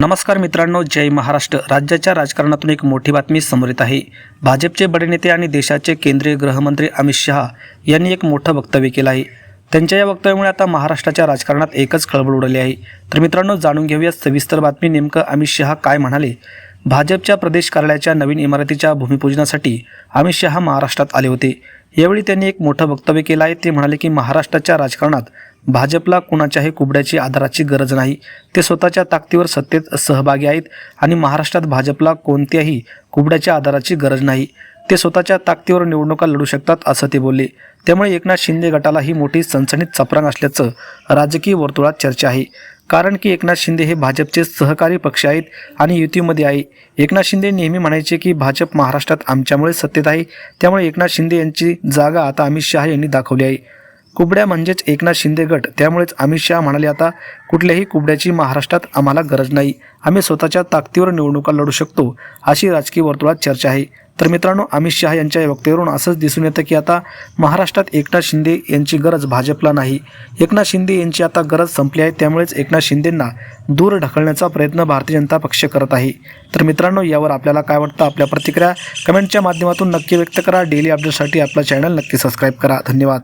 नमस्कार मित्रांनो जय महाराष्ट्र. राज्याच्या राजकारणातून एक मोठी बातमी समोर येत आहे. भाजपचे बडे नेते आणि देशाचे केंद्रीय गृहमंत्री अमित शहा यांनी एक मोठं वक्तव्य केलं आहे. त्यांच्या या वक्तव्यामुळे आता महाराष्ट्राच्या राजकारणात एकच खळबळ उडाली आहे. तर मित्रांनो जाणून घेऊया सविस्तर बातमी नेमकं अमित शहा काय म्हणाले. भाजपच्या प्रदेश कार्यालयाच्या नवीन इमारतीच्या भूमिपूजनासाठी अमित शहा महाराष्ट्रात आले होते. यावेळी त्यांनी एक मोठं वक्तव्य केलं आहे. ते म्हणाले की महाराष्ट्राच्या राजकारणात भाजपला कुणाच्याही कुबड्याची आधाराची गरज नाही. ते स्वतःच्या ताकदीवर सत्तेत सहभागी आहेत आणि महाराष्ट्रात भाजपला कोणत्याही कुबड्याच्या आधाराची गरज नाही. ते स्वतःच्या ताकदीवर निवडणुका लढू शकतात असं ते बोलले. त्यामुळे एकनाथ शिंदे गटाला ही मोठी सणसणीत चपरांग असल्याचं राजकीय वर्तुळात चर्चा आहे. कारण की एकनाथ शिंदे हे भाजपचे सहकारी पक्ष आहेत आणि युतीमध्ये आहे. एकनाथ शिंदे नेहमी म्हणायचे की भाजप महाराष्ट्रात आमच्यामुळे सत्तेत आहे. त्यामुळे एकनाथ शिंदे यांची जागा आता अमित शहा यांनी दाखवली आहे. कुबड्या म्हणजेच एकनाथ शिंदे गट. त्यामुळेच अमित शहा म्हणाले आता कुठल्याही कुबड्याची महाराष्ट्रात आम्हाला गरज नाही. आम्ही स्वतःच्या ताकदीवर निवडणुका लढू शकतो अशी राजकीय वर्तुळात चर्चा आहे. तर मित्रांनो अमित शहा यांच्या वक्तव्यावरून असंच दिसून येतं की आता महाराष्ट्रात एकनाथ शिंदे यांची गरज भाजपला नाही. एकनाथ शिंदे यांची आता गरज संपली आहे त्यामुळेच एकनाथ शिंदेंना दूर ढकलण्याचा प्रयत्न भारतीय जनता पक्ष करत आहे. तर मित्रांनो यावर आपल्याला काय वाटतं? आपल्या प्रतिक्रिया कमेंटच्या माध्यमातून नक्की व्यक्त करा. डेली अपडेटसाठी आपला चॅनल नक्की सबस्क्राईब करा. धन्यवाद.